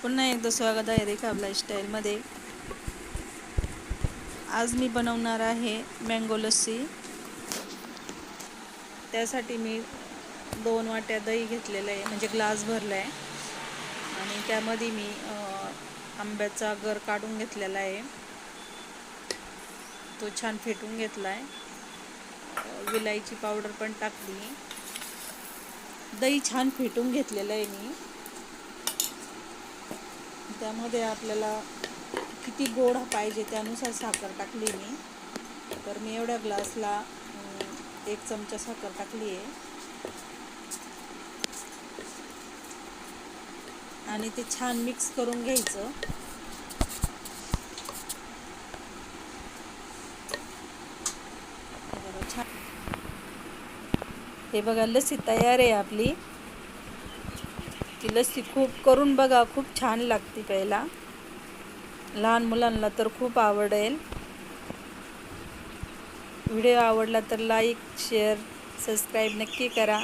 पुन्हा एकदा स्वागत आहे रेखा लाईफस्टाईलमध्ये आज मी बनवणार आहे मँगो लस्सी. त्यासाठी मी दोन वाट्या दही घेतलेलं आहे म्हणजे ग्लास भरला आहे आणि त्यामध्ये मी आंब्याचा गर काढून घेतलेला आहे. तो छान फेटून घेतला आहे विलायची पावडर पण टाकली. दही छान फेटून घेतलेलं आहे मी. त्यामध्ये आपल्याला किती गोड पाहिजे त्यानुसार साखर टाकली मी. तर मी एवढ्या ग्लासला एक चमचा साखर टाकली आहे. आणि ते छान मिक्स करून घ्यायचं. हे बघा लसी हे बघा लस्सी तयार आहे आपली. ती लस्सी खूप करून बघा खूप छान लागते प्यायला. लहान मुलांना तर खूप आवडेल. व्हिडिओ आवडला तर लाईक शेअर सबस्क्राईब नक्की करा.